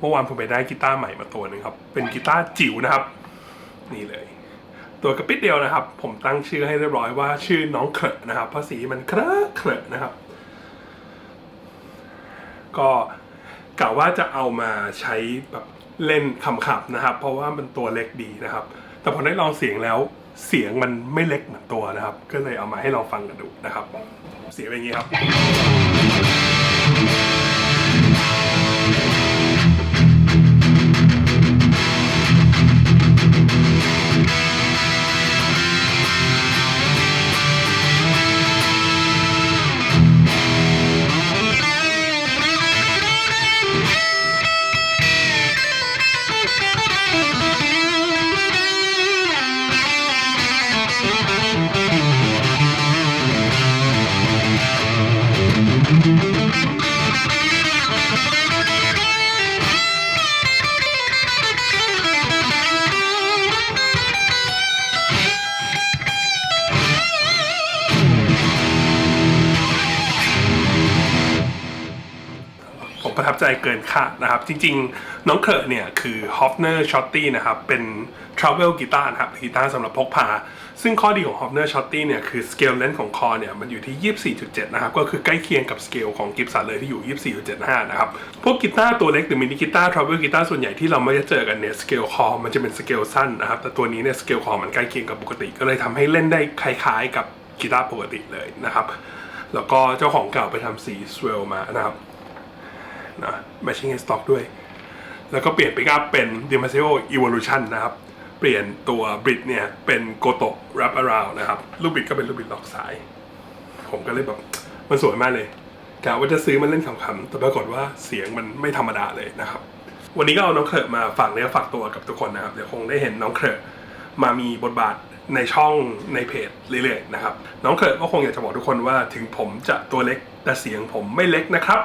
เมื่อวานผมไปได้กีตาร์ใหม่มาตัวหนึ่งครับ เป็นกีตาร์จิ๋วนะครับ นี่เลย ตัวกระปิดเดียวนะครับ ผมตั้งชื่อให้เรียบร้อยว่าชื่อน้องเครอนะครับเพราะสีมันเครอะเครอะนะครับ ก็กะว่าจะเอามาใช้แบบเล่นขำๆนะครับ เพราะว่ามันตัวเล็กดีนะครับ แต่พอได้ลองเสียงแล้วเสียงมันไม่เล็กเหมือนตัวนะครับ ก็เลยเอามาให้ลองฟังกันดูนะครับ เสียงเป็นอย่างนี้ครับ ประทับใจเกินคาดนะครับ จริงๆ น้องเคอร์เนี่ยคือ Hofner Shotty นะครับ เป็น Travel กีตาร์นะครับกีตาร์สำหรับพกพา ซึ่งข้อดีของ Hofner Shotty เนี่ยคือ scale length ของคอเนี่ยมันอยู่ที่ 24.7 นะครับ ก็คือใกล้เคียงกับ scale ของกิฟสันเลยที่อยู่ 24.75 นะครับ พวกกีตาร์ตัวเล็กหรือมินิกีตาร์ Travel กีตาร์ส่วนใหญ่ที่เราไม่ได้เจอกันเนี่ย scale คอมันจะเป็น scale สั้นนะครับแต่ตัวนี้เนี่ย scale คอมันใกล้เคียงกับปกติ ก็เลยทำให้เล่นได้คล้ายๆ กับกีตาร์ปกติเลยนะครับแล้วก็เจ้าของเก่าไปทำสี swell มานะครับ นะ matching in stock ด้วย แล้วก็เปลี่ยนปิกอัพเป็น d i m a s i o Evolution นะครับ เปลี่ยนตัวบริดเนี่ยเป็น Goto Wrap Around นะครับลูกบิดก็เป็นลูกบิดล็อกสาย ผมก็เลยแบบมันสวยมากเลยกะว่าจะซื้อมันเล่นขำๆแต่ปรากฏว่าเสียงมันไม่ธรรมดาเลยนะครับ วันนี้ก็เอาน้องเครอะมาฝากเนื้อฝากตัวกับทุกคนนะครับ เดี๋ยวคงได้เห็นน้องเครอะมามีบทบาทในช่องในเพจเรื่อยๆนะครับ น้องเครอะก็คงอยากจะบอกทุกคนว่าถึงผมจะตัวเล็กแต่เสียงผมไม่เล็กนะครับ